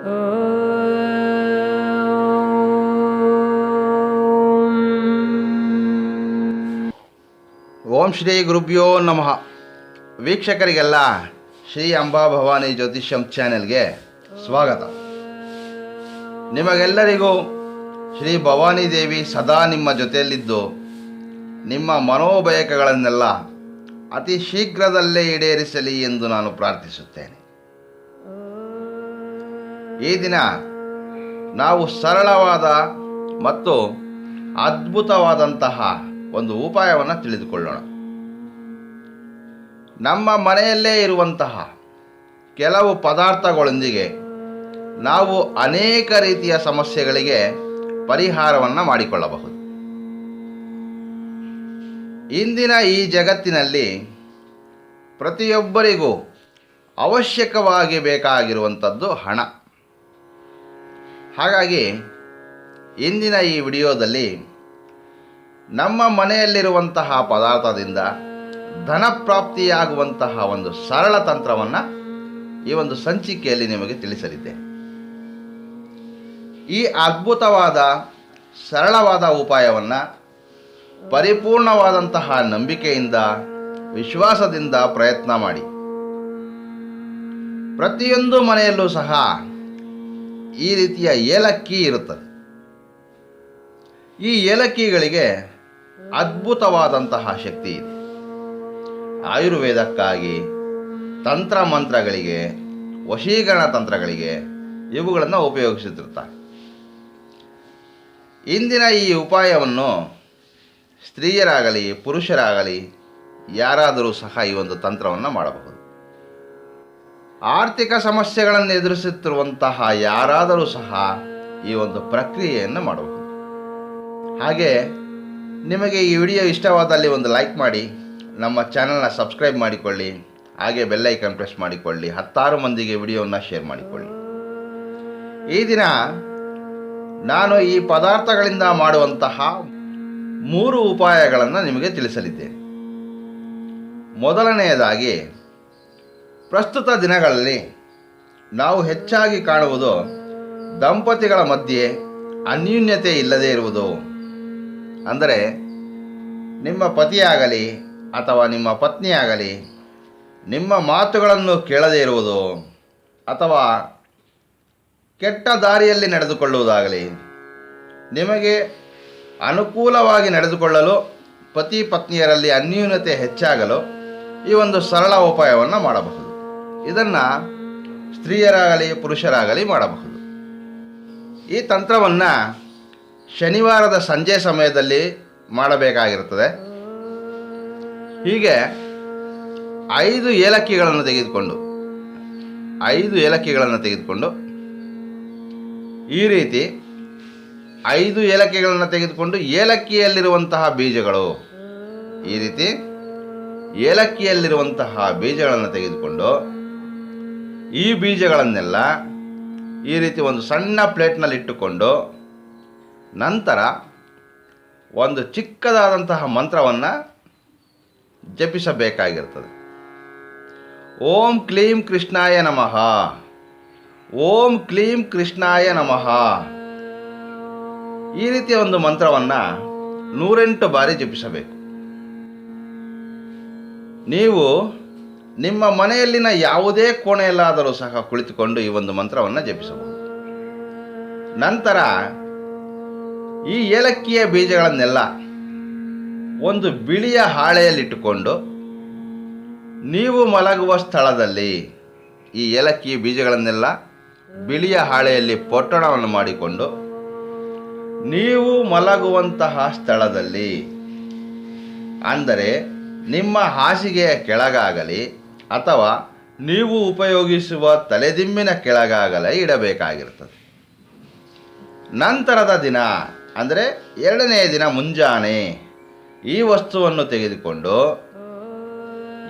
ಓಂ ಶ್ರೀ ಗುರುಭ್ಯೋ ನಮಃ. ವೀಕ್ಷಕರಿಗೆಲ್ಲ ಶ್ರೀ ಅಂಬಾ ಭವಾನಿ ಜ್ಯೋತಿಷ್ಯಂ ಚಾನೆಲ್ಗೆ ಸ್ವಾಗತ. ನಿಮಗೆಲ್ಲರಿಗೂ ಶ್ರೀ ಭವಾನಿ ದೇವಿ ಸದಾ ನಿಮ್ಮ ಜೊತೆಯಲ್ಲಿದ್ದು ನಿಮ್ಮ ಮನೋಬಯಕಗಳನ್ನೆಲ್ಲ ಅತಿ ಶೀಘ್ರದಲ್ಲೇ ಈಡೇರಿಸಲಿ ಎಂದು ನಾನು ಪ್ರಾರ್ಥಿಸುತ್ತೇನೆ. ಈ ದಿನ ನಾವು ಸರಳವಾದ ಮತ್ತು ಅದ್ಭುತವಾದಂತಹ ಒಂದು ಉಪಾಯವನ್ನು ತಿಳಿದುಕೊಳ್ಳೋಣ. ನಮ್ಮ ಮನೆಯಲ್ಲೇ ಇರುವಂತಹ ಕೆಲವು ಪದಾರ್ಥಗಳೊಂದಿಗೆ ನಾವು ಅನೇಕ ರೀತಿಯ ಸಮಸ್ಯೆಗಳಿಗೆ ಪರಿಹಾರವನ್ನು ಮಾಡಿಕೊಳ್ಳಬಹುದು. ಇಂದಿನ ಈ ಜಗತ್ತಿನಲ್ಲಿ ಪ್ರತಿಯೊಬ್ಬರಿಗೂ ಅವಶ್ಯಕವಾಗಿ ಬೇಕಾಗಿರುವಂಥದ್ದು ಹಣ. ಹಾಗಾಗಿ ಇಂದಿನ ಈ ವಿಡಿಯೋದಲ್ಲಿ ನಮ್ಮ ಮನೆಯಲ್ಲಿರುವಂತಹ ಪದಾರ್ಥದಿಂದ ಧನಪ್ರಾಪ್ತಿಯಾಗುವಂತಹ ಒಂದು ಸರಳ ತಂತ್ರವನ್ನು ಈ ಒಂದು ಸಂಚಿಕೆಯಲ್ಲಿ ನಿಮಗೆ ತಿಳಿಸಲಿದ್ದೆ. ಈ ಅದ್ಭುತವಾದ, ಸರಳವಾದ ಉಪಾಯವನ್ನು ಪರಿಪೂರ್ಣವಾದಂತಹ ನಂಬಿಕೆಯಿಂದ, ವಿಶ್ವಾಸದಿಂದ ಪ್ರಯತ್ನ ಮಾಡಿ. ಪ್ರತಿಯೊಂದು ಮನೆಯಲ್ಲೂ ಸಹ ಈ ರೀತಿಯ ಏಲಕ್ಕಿ ಇರುತ್ತದೆ. ಈ ಏಲಕ್ಕಿಗಳಿಗೆ ಅದ್ಭುತವಾದಂತಹ ಶಕ್ತಿ ಇದೆ. ಆಯುರ್ವೇದಕ್ಕಾಗಿ ತಂತ್ರ ಮಂತ್ರಗಳಿಗೆ ವಶೀಕರಣ ತಂತ್ರಗಳಿಗೆ ಇವುಗಳನ್ನು ಉಪಯೋಗಿಸುತ್ತಿರುತ್ತಾರೆ. ಇಂದಿನ ಈ ಉಪಾಯವನ್ನು ಸ್ತ್ರೀಯರಾಗಲಿ, ಪುರುಷರಾಗಲಿ ಯಾರಾದರೂ ಸಹ ಈ ಒಂದು ತಂತ್ರವನ್ನು ಮಾಡಬಹುದು. ಆರ್ಥಿಕ ಸಮಸ್ಯೆಗಳನ್ನು ಎದುರಿಸುತ್ತಿರುವಂತಹ ಯಾರಾದರೂ ಸಹ ಈ ಒಂದು ಪ್ರಕ್ರಿಯೆಯನ್ನು ಮಾಡಬಹುದು. ಹಾಗೆ ನಿಮಗೆ ಈ ವಿಡಿಯೋ ಇಷ್ಟವಾದಲ್ಲಿ ಒಂದು ಲೈಕ್ ಮಾಡಿ, ನಮ್ಮ ಚಾನಲ್ನ ಸಬ್ಸ್ಕ್ರೈಬ್ ಮಾಡಿಕೊಳ್ಳಿ, ಹಾಗೆ ಬೆಲ್ಲೈಕನ್ ಪ್ರೆಸ್ ಮಾಡಿಕೊಳ್ಳಿ, ಹತ್ತಾರು ಮಂದಿಗೆ ವಿಡಿಯೋವನ್ನು ಶೇರ್ ಮಾಡಿಕೊಳ್ಳಿ. ಈ ದಿನ ನಾನು ಈ ಪದಾರ್ಥಗಳಿಂದ ಮಾಡುವಂತಹ ಮೂರು ಉಪಾಯಗಳನ್ನು ನಿಮಗೆ ತಿಳಿಸಲಿದ್ದೇನೆ. ಮೊದಲನೆಯದಾಗಿ ಪ್ರಸ್ತುತ ದಿನಗಳಲ್ಲಿ ನಾವು ಹೆಚ್ಚಾಗಿ ಕಾಣುವುದು ದಂಪತಿಗಳ ಮಧ್ಯೆ ಅನ್ಯೂನ್ಯತೆ ಇಲ್ಲದೇ ಇರುವುದು. ಅಂದರೆ ನಿಮ್ಮ ಪತಿಯಾಗಲಿ ಅಥವಾ ನಿಮ್ಮ ಪತ್ನಿಯಾಗಲಿ ನಿಮ್ಮ ಮಾತುಗಳನ್ನು ಕೇಳದೇ ಇರುವುದು ಅಥವಾ ಕೆಟ್ಟ ದಾರಿಯಲ್ಲಿ ನಡೆದುಕೊಳ್ಳುವುದಾಗಲಿ, ನಿಮಗೆ ಅನುಕೂಲವಾಗಿ ನಡೆದುಕೊಳ್ಳಲು ಪತಿ ಪತ್ನಿಯರಲ್ಲಿ ಅನ್ಯೂನ್ಯತೆ ಹೆಚ್ಚಾಗಲು ಈ ಒಂದು ಸರಳ ಉಪಾಯವನ್ನು ಮಾಡಬಹುದು. ಇದನ್ನು ಸ್ತ್ರೀಯರಾಗಲಿ ಪುರುಷರಾಗಲಿ ಮಾಡಬಹುದು. ಈ ತಂತ್ರವನ್ನು ಶನಿವಾರದ ಸಂಜೆ ಸಮಯದಲ್ಲಿ ಮಾಡಬೇಕಾಗಿರುತ್ತದೆ. ಹೀಗೆ ಐದು ಏಲಕ್ಕಿಗಳನ್ನು ತೆಗೆದುಕೊಂಡು, ಐದು ಏಲಕ್ಕಿಗಳನ್ನು ತೆಗೆದುಕೊಂಡು, ಈ ರೀತಿ ಐದು ಏಲಕ್ಕಿಗಳನ್ನು ತೆಗೆದುಕೊಂಡು ಏಲಕ್ಕಿಯಲ್ಲಿರುವಂತಹ ಬೀಜಗಳು, ಈ ರೀತಿ ಏಲಕ್ಕಿಯಲ್ಲಿರುವಂತಹ ಬೀಜಗಳನ್ನು ತೆಗೆದುಕೊಂಡು ಈ ಬೀಜಗಳನ್ನೆಲ್ಲ ಈ ರೀತಿ ಒಂದು ಸಣ್ಣ ಪ್ಲೇಟ್ನಲ್ಲಿ ಇಟ್ಟುಕೊಂಡು ನಂತರ ಒಂದು ಚಿಕ್ಕದಾದಂತಹ ಮಂತ್ರವನ್ನು ಜಪಿಸಬೇಕಾಗಿರ್ತದೆ. ಓಂ ಕ್ಲೀಂ ಕೃಷ್ಣಾಯ ನಮಃ. ಓಂ ಕ್ಲೀಂ ಕೃಷ್ಣಾಯ ನಮಃ. ಈ ರೀತಿಯ ಒಂದು ಮಂತ್ರವನ್ನು ನೂರೆಂಟು ಬಾರಿ ಜಪಿಸಬೇಕು. ನೀವು ನಿಮ್ಮ ಮನೆಯಲ್ಲಿನ ಯಾವುದೇ ಕೋಣೆಯಲ್ಲಾದರೂ ಸಹ ಕುಳಿತುಕೊಂಡು ಈ ಒಂದು ಮಂತ್ರವನ್ನು ಜಪಿಸಬಹುದು. ನಂತರ ಈ ಏಲಕ್ಕಿಯ ಬೀಜಗಳನ್ನೆಲ್ಲ ಒಂದು ಬಿಳಿಯ ಹಾಳೆಯಲ್ಲಿಟ್ಟುಕೊಂಡು ನೀವು ಮಲಗುವ ಸ್ಥಳದಲ್ಲಿ ಈ ಏಲಕ್ಕಿಯ ಬೀಜಗಳನ್ನೆಲ್ಲ ಬಿಳಿಯ ಹಾಳೆಯಲ್ಲಿ ಪೊಟ್ಟಣವನ್ನು ಮಾಡಿಕೊಂಡು ನೀವು ಮಲಗುವಂತಹ ಸ್ಥಳದಲ್ಲಿ ಅಂದರೆ ನಿಮ್ಮ ಹಾಸಿಗೆಯ ಕೆಳಗಾಗಲಿ ಅಥವಾ ನೀವು ಉಪಯೋಗಿಸುವ ತಲೆದಿಂಬಿನ ಕೆಳಗಾಗಲೇ ಇಡಬೇಕಾಗಿರುತ್ತದೆ. ನಂತರದ ದಿನ, ಅಂದರೆ ಎರಡನೇ ದಿನ ಮುಂಜಾನೆ, ಈ ವಸ್ತುವನ್ನು ತೆಗೆದುಕೊಂಡು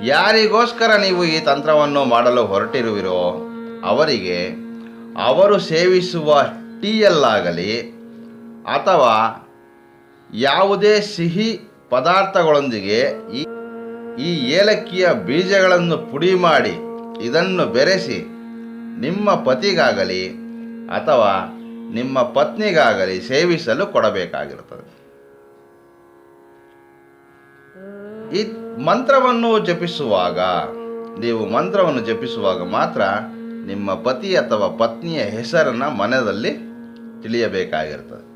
ಯಾರಿಗೋಸ್ಕರ ನೀವು ಈ ತಂತ್ರವನ್ನು ಮಾಡಲು ಹೊರಟಿರುವಿರೋ ಅವರಿಗೆ ಅವರು ಸೇವಿಸುವ ಟೀಯಲ್ಲಾಗಲಿ ಅಥವಾ ಯಾವುದೇ ಸಿಹಿ ಪದಾರ್ಥಗಳೊಂದಿಗೆ ಈ ಈ ಏಲಕ್ಕಿಯ ಬೀಜಗಳನ್ನು ಪುಡಿ ಮಾಡಿ ಇದನ್ನು ಬೆರೆಸಿ ನಿಮ್ಮ ಪತಿಗಾಗಲಿ ಅಥವಾ ನಿಮ್ಮ ಪತ್ನಿಗಾಗಲಿ ಸೇವಿಸಲು ಕೊಡಬೇಕಾಗಿರುತ್ತದೆ. ಈ ಮಂತ್ರವನ್ನು ಜಪಿಸುವಾಗ, ನೀವು ಮಂತ್ರವನ್ನು ಜಪಿಸುವಾಗ ಮಾತ್ರ ನಿಮ್ಮ ಪತಿ ಅಥವಾ ಪತ್ನಿಯ ಹೆಸರನ್ನು ಮನದಲ್ಲಿ ತಿಳಿಯಬೇಕಾಗಿರುತ್ತದೆ.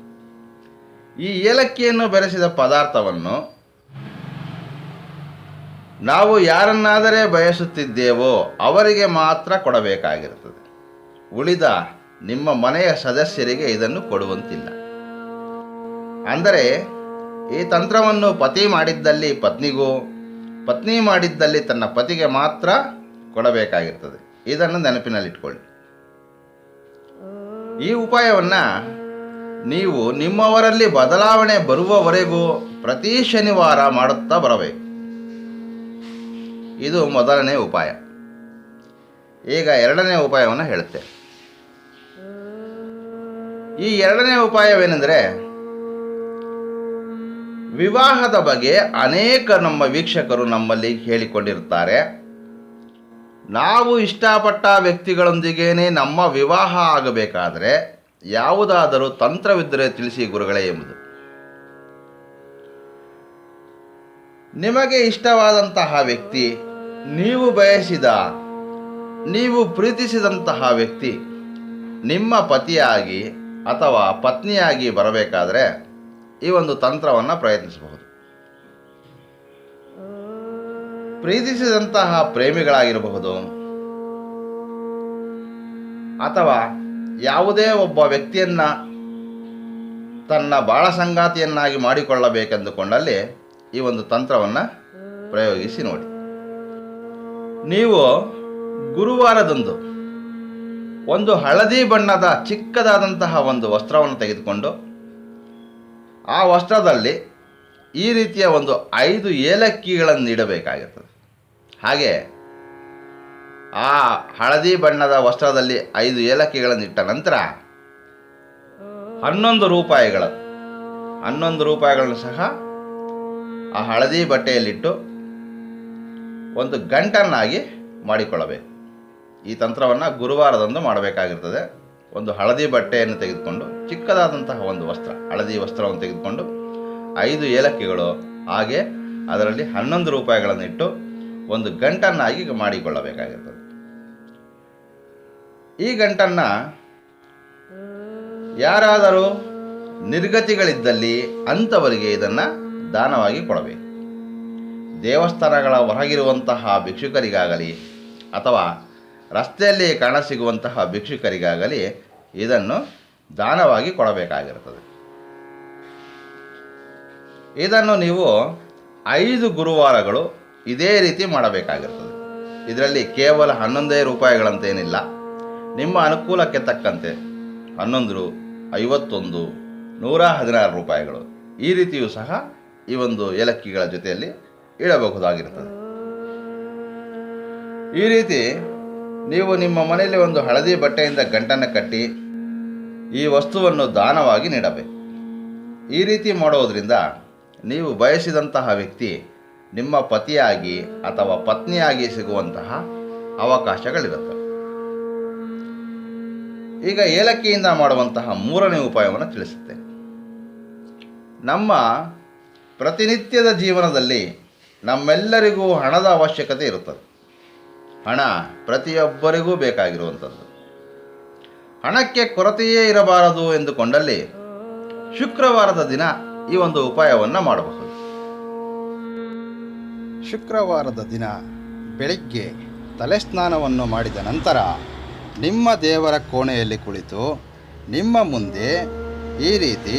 ಈ ಏಲಕ್ಕಿಯನ್ನು ಬೆರೆಸಿದ ಪದಾರ್ಥವನ್ನು ನಾವು ಯಾರನ್ನಾದರೆ ಬಯಸುತ್ತಿದ್ದೇವೋ ಅವರಿಗೆ ಮಾತ್ರ ಕೊಡಬೇಕಾಗಿರುತ್ತದೆ. ಉಳಿದ ನಿಮ್ಮ ಮನೆಯ ಸದಸ್ಯರಿಗೆ ಇದನ್ನು ಕೊಡುವಂತಿಲ್ಲ. ಅಂದರೆ, ಈ ತಂತ್ರವನ್ನು ಪತಿ ಮಾಡಿದ್ದಲ್ಲಿ ಪತ್ನಿಗೂ, ಪತ್ನಿ ಮಾಡಿದ್ದಲ್ಲಿ ತನ್ನ ಪತಿಗೆ ಮಾತ್ರ ಕೊಡಬೇಕಾಗಿರ್ತದೆ ಇದನ್ನು ನೆನಪಿನಲ್ಲಿಟ್ಕೊಳ್ಳಿ. ಈ ಉಪಾಯವನ್ನು ನೀವು ನಿಮ್ಮವರಲ್ಲಿ ಬದಲಾವಣೆ ಬರುವವರೆಗೂ ಪ್ರತಿ ಶನಿವಾರ ಮಾಡುತ್ತಾ ಬರಬೇಕು. ಇದು ಮೊದಲನೇ ಉಪಾಯ. ಈಗ ಎರಡನೇ ಉಪಾಯವನ್ನು ಹೇಳುತ್ತೆ. ಈ ಎರಡನೇ ಉಪಾಯವೇನೆಂದರೆ, ವಿವಾಹದ ಬಗ್ಗೆ ಅನೇಕ ನಮ್ಮ ವೀಕ್ಷಕರು ನಮ್ಮಲ್ಲಿ ಹೇಳಿಕೊಂಡಿರುತ್ತಾರೆ ನಾವು ಇಷ್ಟಪಟ್ಟ ವ್ಯಕ್ತಿಗಳೊಂದಿಗೇನೆ ನಮ್ಮ ವಿವಾಹ ಆಗಬೇಕಾದರೆ ಯಾವುದಾದರೂ ತಂತ್ರವಿದ್ದರೆ ತಿಳಿಸಿ ಗುರುಗಳೇ ಎಂಬುದು. ನಿಮಗೆ ಇಷ್ಟವಾದಂತಹ ವ್ಯಕ್ತಿ ನೀವು ಬಯಸಿದ, ನೀವು ಪ್ರೀತಿಸಿದಂತಹ ವ್ಯಕ್ತಿ ನಿಮ್ಮ ಪತಿಯಾಗಿ ಅಥವಾ ಪತ್ನಿಯಾಗಿ ಬರಬೇಕಾದರೆ ಈ ಒಂದು ತಂತ್ರವನ್ನು ಪ್ರಯತ್ನಿಸಬಹುದು. ಪ್ರೀತಿಸಿದಂತಹ ಪ್ರೇಮಿಗಳಾಗಿರಬಹುದು. ಅಥವಾ ಯಾವುದೇ ಒಬ್ಬ ವ್ಯಕ್ತಿಯನ್ನ ತನ್ನ ಬಾಳ ಸಂಗಾತಿಯನ್ನಾಗಿ ಮಾಡಿಕೊಳ್ಳಬೇಕೆಂದುಕೊಂಡಲ್ಲಿ ಈ ಒಂದು ತಂತ್ರವನ್ನು ಪ್ರಯೋಗಿಸಿ ನೋಡಿ. ನೀವು ಗುರುವಾರದಂದು ಒಂದು ಹಳದಿ ಬಣ್ಣದ ಚಿಕ್ಕದಾದಂತಹ ಒಂದು ವಸ್ತ್ರವನ್ನು ತೆಗೆದುಕೊಂಡು ಆ ವಸ್ತ್ರದಲ್ಲಿ ಈ ರೀತಿಯ ಒಂದು ಐದು ಏಲಕ್ಕಿಗಳನ್ನು ಇಡಬೇಕಾಗಿರ್ತದೆ ಹಾಗೆ ಆ ಹಳದಿ ಬಣ್ಣದ ವಸ್ತ್ರದಲ್ಲಿ ಐದು ಏಲಕ್ಕಿಗಳನ್ನು ಇಟ್ಟ ನಂತರ ಹನ್ನೊಂದು ರೂಪಾಯಿಗಳ ಹನ್ನೊಂದು ರೂಪಾಯಿಗಳನ್ನು ಸಹ ಆ ಹಳದಿ ಬಟ್ಟೆಯಲ್ಲಿಟ್ಟು ಒಂದು ಗಂಟನ್ನಾಗಿ ಮಾಡಿಕೊಳ್ಳಬೇಕು. ಈ ತಂತ್ರವನ್ನು ಗುರುವಾರದಂದು ಮಾಡಬೇಕಾಗಿರ್ತದೆ. ಒಂದು ಹಳದಿ ಬಟ್ಟೆಯನ್ನು ತೆಗೆದುಕೊಂಡು, ಚಿಕ್ಕದಾದಂತಹ ಒಂದು ವಸ್ತ್ರ, ಹಳದಿ ವಸ್ತ್ರವನ್ನು ತೆಗೆದುಕೊಂಡು, ಐದು ಏಲಕ್ಕಿಗಳು, ಹಾಗೆ ಅದರಲ್ಲಿ ಹನ್ನೊಂದು ರೂಪಾಯಿಗಳನ್ನು ಇಟ್ಟು ಒಂದು ಗಂಟನ್ನಾಗಿ ಮಾಡಿಕೊಳ್ಳಬೇಕಾಗಿರ್ತದೆ. ಈ ಗಂಟನ್ನು ಯಾರಾದರೂ ನಿರ್ಗತಿಗಳಿದ್ದಲ್ಲಿ ಅಂಥವರಿಗೆ ಇದನ್ನು ದಾನವಾಗಿ ಕೊಡಬೇಕು. ದೇವಸ್ಥಾನಗಳ ಹೊರಗಿರುವಂತಹ ಭಿಕ್ಷುಕರಿಗಾಗಲಿ ಅಥವಾ ರಸ್ತೆಯಲ್ಲಿ ಕಾಣಸಿಗುವಂತಹ ಭಿಕ್ಷುಕರಿಗಾಗಲಿ ಇದನ್ನು ದಾನವಾಗಿ ಕೊಡಬೇಕಾಗಿರುತ್ತದೆ. ಇದನ್ನು ನೀವು ಐದು ಗುರುವಾರಗಳು ಇದೇ ರೀತಿ ಮಾಡಬೇಕಾಗಿರ್ತದೆ ಇದರಲ್ಲಿ ಕೇವಲ ಹನ್ನೊಂದೇ ರೂಪಾಯಿಗಳಂತೇನಿಲ್ಲ. ನಿಮ್ಮ ಅನುಕೂಲಕ್ಕೆ ತಕ್ಕಂತೆ ಹನ್ನೊಂದು, ಐವತ್ತೊಂದು, ನೂರ ಹದಿನಾರು ರೂಪಾಯಿಗಳು ಈ ರೀತಿಯೂ ಸಹ ಈ ಒಂದು ಏಲಕ್ಕಿಗಳ ಜೊತೆಯಲ್ಲಿ ಇಡಬಹುದಾಗಿರುತ್ತದೆ. ಈ ರೀತಿ ನೀವು ನಿಮ್ಮ ಮನೆಯಲ್ಲಿ ಒಂದು ಹಳದಿ ಬಟ್ಟೆಯಿಂದ ಗಂಟನ್ನು ಕಟ್ಟಿ ಈ ವಸ್ತುವನ್ನು ದಾನವಾಗಿ ನೀಡಬೇಕು. ಈ ರೀತಿ ಮಾಡೋದರಿಂದ ನೀವು ಬಯಸಿದಂತಹ ವ್ಯಕ್ತಿ ನಿಮ್ಮ ಪತಿಯಾಗಿ ಅಥವಾ ಪತ್ನಿಯಾಗಿ ಸಿಗುವಂತಹ ಅವಕಾಶಗಳಿರುತ್ತವೆ. ಈಗ ಏಲಕ್ಕಿಯಿಂದ ಮಾಡುವಂತಹ ಮೂರನೇ ಉಪಾಯವನ್ನು ತಿಳಿಸುತ್ತೇನೆ. ನಮ್ಮ ಪ್ರತಿನಿತ್ಯದ ಜೀವನದಲ್ಲಿ ನಮ್ಮೆಲ್ಲರಿಗೂ ಹಣದ ಅವಶ್ಯಕತೆ ಇರುತ್ತದೆ. ಹಣ ಪ್ರತಿಯೊಬ್ಬರಿಗೂ ಬೇಕಾಗಿರುವಂಥದ್ದು. ಹಣಕ್ಕೆ ಕೊರತೆಯೇ ಇರಬಾರದು ಎಂದುಕೊಂಡಲ್ಲಿ ಶುಕ್ರವಾರದ ದಿನ ಈ ಒಂದು ಉಪಾಯವನ್ನು ಮಾಡಬಹುದು. ಶುಕ್ರವಾರದ ದಿನ ಬೆಳಿಗ್ಗೆ ತಲೆ ಸ್ನಾನವನ್ನು ಮಾಡಿದ ನಂತರ ನಿಮ್ಮ ದೇವರ ಕೋಣೆಯಲ್ಲಿ ಕುಳಿತು ನಿಮ್ಮ ಮುಂದೆ ಈ ರೀತಿ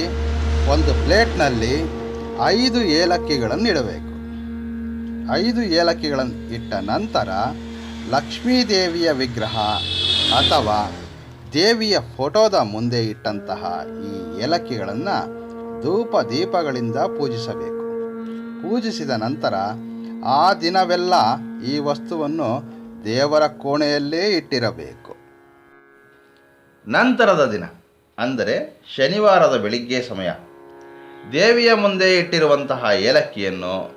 ಒಂದು ಪ್ಲೇಟ್ನಲ್ಲಿ ಐದು ಏಲಕ್ಕಿಗಳನ್ನು ಇಡಬೇಕು. ಐದು ಏಲಕ್ಕಿಗಳನ್ನು ಇಟ್ಟ ನಂತರ ಲಕ್ಷ್ಮೀದೇವಿಯ ವಿಗ್ರಹ ಅಥವಾ ದೇವಿಯ ಫೋಟೋದ ಮುಂದೆ ಇಟ್ಟಂತಹ ಈ ಏಲಕ್ಕಿಗಳನ್ನು ಧೂಪ ದೀಪಗಳಿಂದ ಪೂಜಿಸಬೇಕು. ಪೂಜಿಸಿದ ನಂತರ ಆ ದಿನವೆಲ್ಲ ಈ ವಸ್ತುವನ್ನು ದೇವರ ಕೋಣೆಯಲ್ಲೇ ಇಟ್ಟಿರಬೇಕು. ನಂತರದ ದಿನ, ಅಂದರೆ ಶನಿವಾರದ ಬೆಳಿಗ್ಗೆ ಸಮಯ, ದೇವಿಯ ಮುಂದೆ ಇಟ್ಟಿರುವಂತಹ ಏಲಕ್ಕಿಯನ್ನು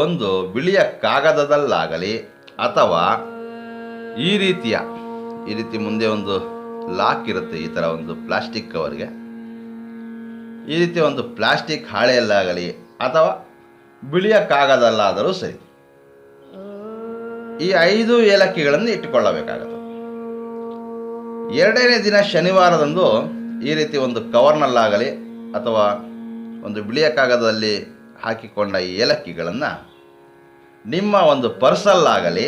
ಒಂದು ಬಿಳಿಯ ಕಾಗದದಲ್ಲಾಗಲಿ ಅಥವಾ ಈ ರೀತಿಯ, ಈ ರೀತಿ ಮುಂದೆ ಒಂದು ಲಾಕ್ ಇರುತ್ತೆ ಈ ಥರ ಒಂದು ಪ್ಲಾಸ್ಟಿಕ್ ಕವರ್ಗೆ. ಈ ರೀತಿ ಒಂದು ಪ್ಲಾಸ್ಟಿಕ್ ಹಾಳೆಯಲ್ಲಾಗಲಿ ಅಥವಾ ಬಿಳಿಯ ಕಾಗದಲ್ಲಾದರೂ ಸರಿ. ಈ ಐದು ಏಲಕ್ಕಿಗಳನ್ನು ಇಟ್ಟುಕೊಳ್ಳಬೇಕಾಗುತ್ತೆ. ಎರಡನೇ ದಿನ ಶನಿವಾರದಂದು ಈ ರೀತಿ ಒಂದು ಕವರ್ನಲ್ಲಾಗಲಿ ಅಥವಾ ಒಂದು ಬಿಳಿಯ ಕಾಗದದಲ್ಲಿ ಹಾಕಿಕೊಂಡ ಏಲಕ್ಕಿಗಳನ್ನು ನಿಮ್ಮ ಒಂದು ಪರ್ಸಲ್ಲಾಗಲಿ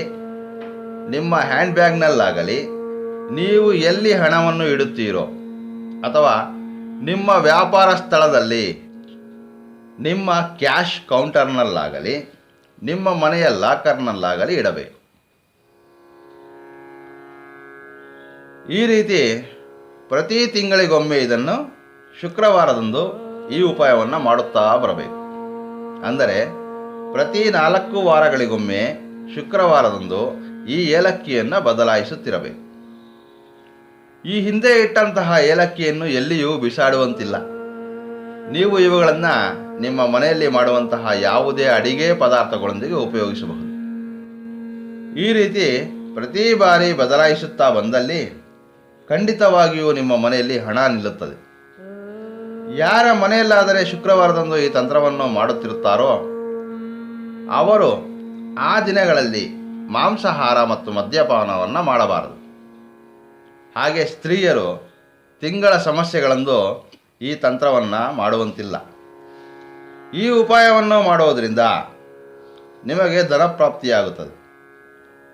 ನಿಮ್ಮ ಹ್ಯಾಂಡ್ ಬ್ಯಾಗ್ನಲ್ಲಾಗಲಿ ನೀವು ಎಲ್ಲಿ ಹಣವನ್ನು ಇಡುತ್ತೀರೋ ಅಥವಾ ನಿಮ್ಮ ವ್ಯಾಪಾರ ಸ್ಥಳದಲ್ಲಿ ನಿಮ್ಮ ಕ್ಯಾಶ್ ಕೌಂಟರ್ನಲ್ಲಾಗಲಿ, ನಿಮ್ಮ ಮನೆಯ ಲಾಕರ್ನಲ್ಲಾಗಲಿ ಇಡಬೇಕು. ಈ ರೀತಿ ಪ್ರತಿ ತಿಂಗಳಿಗೊಮ್ಮೆ ಇದನ್ನು ಶುಕ್ರವಾರದಂದು ಈ ಉಪಾಯವನ್ನು ಮಾಡುತ್ತಾ ಬರಬೇಕು. ಅಂದರೆ ಪ್ರತಿ ನಾಲ್ಕು ವಾರಗಳಿಗೊಮ್ಮೆ ಶುಕ್ರವಾರದಂದು ಈ ಏಲಕ್ಕಿಯನ್ನು ಬದಲಾಯಿಸುತ್ತಿರಬೇಕು. ಈ ಹಿಂದೆ ಇಟ್ಟಂತಹ ಏಲಕ್ಕಿಯನ್ನು ಎಲ್ಲಿಯೂ ಬಿಸಾಡುವಂತಿಲ್ಲ. ನೀವು ಇವುಗಳನ್ನು ನಿಮ್ಮ ಮನೆಯಲ್ಲಿ ಮಾಡುವಂತಹ ಯಾವುದೇ ಅಡಿಗೆ ಪದಾರ್ಥಗಳೊಂದಿಗೆ ಉಪಯೋಗಿಸಬಹುದು. ಈ ರೀತಿ ಪ್ರತಿ ಬಾರಿ ಬದಲಾಯಿಸುತ್ತಾ ಬಂದಲ್ಲಿ ಖಂಡಿತವಾಗಿಯೂ ನಿಮ್ಮ ಮನೆಯಲ್ಲಿ ಹಣ ನಿಲ್ಲುತ್ತದೆ. ಯಾರ ಮನೆಯಲ್ಲಾದರೆ ಶುಕ್ರವಾರದಂದು ಈ ತಂತ್ರವನ್ನು ಮಾಡುತ್ತಿರುತ್ತಾರೋ? ಅವರು ಆ ದಿನಗಳಲ್ಲಿ ಮಾಂಸಾಹಾರ ಮತ್ತು ಮದ್ಯಪಾನವನ್ನು ಮಾಡಬಾರದು. ಹಾಗೆ ಸ್ತ್ರೀಯರು ತಿಂಗಳ ಸಮಸ್ಯೆಗಳಂದು ಈ ತಂತ್ರವನ್ನು ಮಾಡುವಂತಿಲ್ಲ. ಈ ಉಪಾಯವನ್ನು ಮಾಡುವುದರಿಂದ ನಿಮಗೆ ಧನಪ್ರಾಪ್ತಿಯಾಗುತ್ತದೆ.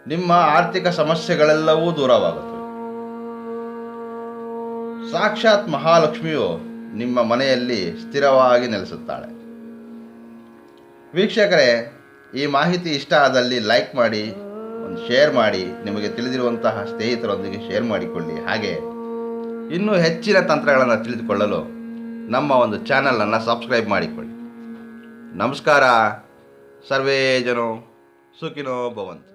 ನಿಮ್ಮ ಆರ್ಥಿಕ ಸಮಸ್ಯೆಗಳೆಲ್ಲವೂ ದೂರವಾಗುತ್ತವೆ. ಸಾಕ್ಷಾತ್ ಮಹಾಲಕ್ಷ್ಮಿಯು ನಿಮ್ಮ ಮನೆಯಲ್ಲಿ ಸ್ಥಿರವಾಗಿ ನೆಲೆಸುತ್ತಾಳೆ. ವೀಕ್ಷಕರೇ, ಈ ಮಾಹಿತಿ ಇಷ್ಟ ಆದಲ್ಲಿ ಲೈಕ್ ಮಾಡಿ, ಒಂದು ಶೇರ್ ಮಾಡಿ, ನಿಮಗೆ ತಿಳಿದಿರುವಂತಹ ಸ್ನೇಹಿತರೊಂದಿಗೆ ಶೇರ್ ಮಾಡಿಕೊಳ್ಳಿ. ಹಾಗೆ, ಇನ್ನೂ ಹೆಚ್ಚಿನ ತಂತ್ರಗಳನ್ನು ತಿಳಿದುಕೊಳ್ಳಲು ನಮ್ಮ ಒಂದು ಚಾನಲನ್ನು ಸಬ್ಸ್ಕ್ರೈಬ್ ಮಾಡಿಕೊಳ್ಳಿ. ನಮಸ್ಕಾರ, ಸರ್ವೇ ಜನೋ ಸುಖಿನೋ ಭವಂತು.